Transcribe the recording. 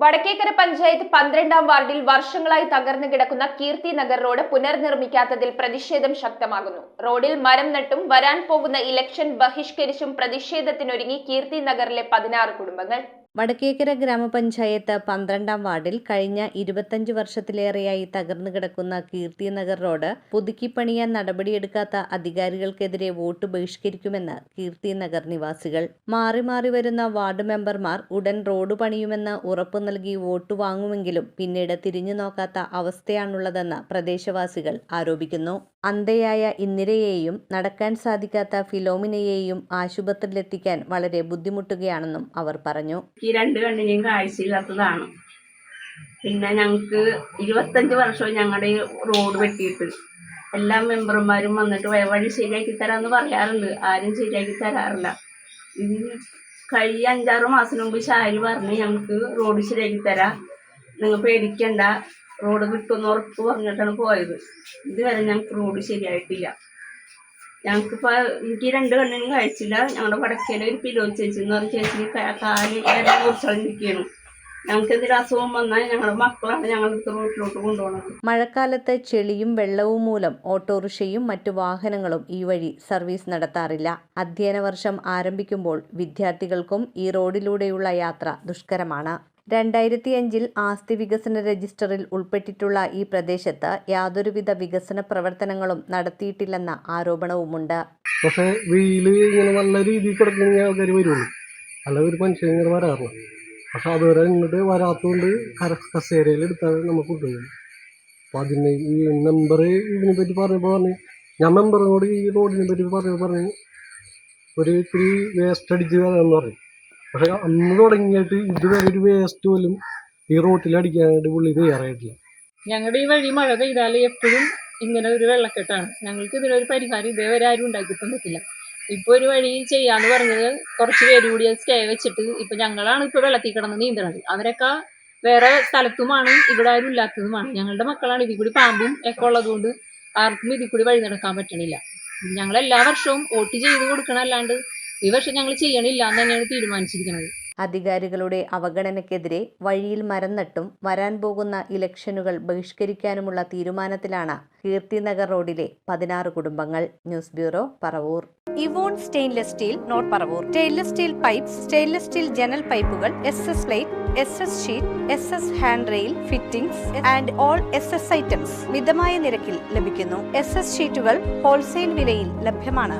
വടക്കേക്കര പഞ്ചായത്ത് പന്ത്രണ്ടാം വാർഡിൽ വർഷങ്ങളായി തകർന്നു കിടക്കുന്ന കീർത്തി നഗർ റോഡ് പുനർനിർമ്മിക്കാത്തതിൽ പ്രതിഷേധം ശക്തമാകുന്നു. റോഡിൽ മരം നട്ടും വരാൻ പോകുന്ന ഇലക്ഷൻ ബഹിഷ്കരിച്ചും പ്രതിഷേധത്തിനൊരുങ്ങി കീർത്തി നഗറിലെ പതിനാറ് കുടുംബങ്ങൾ. വടക്കേക്കര ഗ്രാമപഞ്ചായത്ത് പന്ത്രണ്ടാം വാർഡിൽ കഴിഞ്ഞ ഇരുപത്തഞ്ച് വർഷത്തിലേറെയായി തകർന്നു കിടക്കുന്ന കീർത്തിനഗർ റോഡ് പുതുക്കിപ്പണിയാൻ നടപടിയെടുക്കാത്ത അധികാരികൾക്കെതിരെ വോട്ട് ബഹിഷ്കരിക്കുമെന്ന് കീർത്തിനഗർ നിവാസികൾ. മാറി മാറി വരുന്ന വാർഡ് മെമ്പർമാർ ഉടൻ റോഡ് പണിയുമെന്ന് ഉറപ്പ് നൽകി വോട്ട് വാങ്ങുമെങ്കിലും പിന്നീട് തിരിഞ്ഞു നോക്കാത്ത അവസ്ഥയാണുള്ളതെന്ന് പ്രദേശവാസികൾ ആരോപിക്കുന്നു. അന്ധയായ ഇന്ദിരയെയും നടക്കാൻ സാധിക്കാത്ത ഫിലോമിനയെയും ആശുപത്രിയിലെത്തിക്കാൻ വളരെ ബുദ്ധിമുട്ടുകയാണെന്നും അവർ പറഞ്ഞു. ഈ രണ്ട് കണ്ണിനെയും കാഴ്ചയില്ലാത്തതാണ്. പിന്നെ ഞങ്ങൾക്ക് ഇരുപത്തഞ്ച് വർഷവും ഞങ്ങളുടെ റോഡ് വെട്ടിയിട്ട് എല്ലാ മെമ്പർമാരും വന്നിട്ട് വഴി ശരിയാക്കി തരാന്ന് പറയാറുണ്ട്. ആരും ശരിയാക്കി തരാറില്ല. കഴിഞ്ഞ അഞ്ചാറ് മാസം മുമ്പ് ഷാരി പറഞ്ഞ് ഞങ്ങൾക്ക് റോഡ് ശരിയാക്കി തരാം. നിങ്ങൾ പേടിക്കണ്ട. റോഡ് കിട്ടുമെന്ന് ഉറപ്പ് പറഞ്ഞിട്ടാണ് പോയത്. ഇതുവരെ ഞങ്ങൾക്ക് റോഡ് ശരിയായിട്ടില്ല. ഞങ്ങൾക്കിപ്പോൾ എനിക്ക് രണ്ട് കണ്ണിനും കഴിച്ചില്ല. ഞങ്ങളുടെ വടക്കേലെ ഒരു പിലോ ചേച്ചി എന്ന് പറഞ്ഞ ചേച്ചി കാൽ മുറിച്ചളിഞ്ഞിരിക്കുകയാണ് ഞങ്ങൾക്ക് എന്തെങ്കിലും അസുഖം വന്നാൽ ഞങ്ങളുടെ മക്കളാണ് ഞങ്ങളുടെ റോട്ടിലോട്ട് കൊണ്ടുപോകുന്നത് മഴക്കാലത്ത് ചെളിയും വെള്ളവും മൂലം ഓട്ടോറിക്ഷയും മറ്റു വാഹനങ്ങളും ഈ വഴി സർവീസ് നടത്താറില്ല. അധ്യയന വർഷം ആരംഭിക്കുമ്പോൾ വിദ്യാർത്ഥികൾക്കും ഈ റോഡിലൂടെയുള്ള യാത്ര ദുഷ്കരമാണ്. രണ്ടായിരത്തി അഞ്ചിൽ ആസ്തി വികസന രജിസ്റ്ററിൽ ഉൾപ്പെട്ടിട്ടുള്ള ഈ പ്രദേശത്ത് യാതൊരുവിധ വികസന പ്രവർത്തനങ്ങളും നടത്തിയിട്ടില്ലെന്ന ആരോപണവുമുണ്ട്. പക്ഷേ വെയിൽ ഇങ്ങനെ നല്ല രീതിയിൽ കിടക്കുന്ന ആൾക്കാർ വരുള്ളൂ. അല്ല ഒരു മനുഷ്യൻ ഇങ്ങനെ വരാറില്ല. പക്ഷെ അതുവരെ ഇങ്ങോട്ട് വരാത്തതുകൊണ്ട് കര കസേരയിൽ എടുത്താണ് നമുക്ക് കൊണ്ടുപോകുന്നത് അപ്പോൾ അതിന് ഈ മെമ്പർ ഇതിനെ പറ്റി പറഞ്ഞപ്പോൾ പറഞ്ഞു ഞാൻ മെമ്പറിനോട് ഈ റോഡിനെ പറ്റി പറഞ്ഞപ്പോൾ പറഞ്ഞു ഒരു ഇത്തിരി വേസ്റ്റ് അടിച്ച് തരാമെന്ന് പറഞ്ഞു. പക്ഷെ അന്ന് തുടങ്ങിയിട്ട് ഇതുവരെ ഒരു വേസ്റ്റ് പോലും ഈ റോട്ടിൽ അടിക്കാനായിട്ട് പുള്ളി തയ്യാറായിട്ടില്ല. ഞങ്ങളുടെ ഈ വഴി മഴ പെയ്താൽ എപ്പോഴും ഇങ്ങനെ ഒരു വെള്ളക്കെട്ടാണ്. ഞങ്ങൾക്ക് ഇതിനൊരു പരിഹാരം ഇതേവരെ ആരും ഉണ്ടാക്കി തന്നിട്ടില്ല ഇപ്പോൾ ഒരു വഴി ചെയ്യാന്ന് പറഞ്ഞത് കുറച്ച് പേര് കൂടി സ്റ്റേ വെച്ചിട്ട് ഇപ്പൊ ഞങ്ങളാണ് ഇപ്പോൾ വെള്ളത്തിൽ കിടന്ന് നീന്തണത്. അവരൊക്കെ വേറെ സ്ഥലത്തുമാണ് ഇവിടെ ആരും ഇല്ലാത്തതുമാണ്. ഞങ്ങളുടെ മക്കളാണ് ഇതിൽ കൂടി പാമ്പും ഒക്കെ ഉള്ളതുകൊണ്ട് ആർക്കും ഇതിൽ കൂടി വഴി നടക്കാൻ പറ്റണില്ല. ഞങ്ങൾ എല്ലാ വർഷവും വോട്ട് ചെയ്ത് കൊടുക്കണമല്ലാണ്ട് ഈ വർഷം ഞങ്ങൾ ചെയ്യണില്ല എന്ന് തന്നെയാണ് തീരുമാനിച്ചിരിക്കുന്നത് അധികാരികളുടെ അവഗണനയ്ക്കെതിരെ വഴിയിൽ മരം നട്ടും വരാൻ പോകുന്ന ഇലക്ഷനുകൾ ബഹിഷ്കരിക്കാനുമുള്ള തീരുമാനത്തിലാണ് കീർത്തിനഗർ റോഡിലെ പതിനാറ് കുടുംബങ്ങൾ. News bureau Paravur. Evon stainless steel note Paravur. Stainless steel pipe stainless steel ജനൽ പൈപ്പുകൾ S S plate S S sheet S S hand rail fittings and all S S items മിതമായ നിരക്കിൽ ലഭിക്കുന്നു. എസ് എസ് ഷീറ്റുകൾ wholesale വിലയിൽ ലഭ്യമാണ്.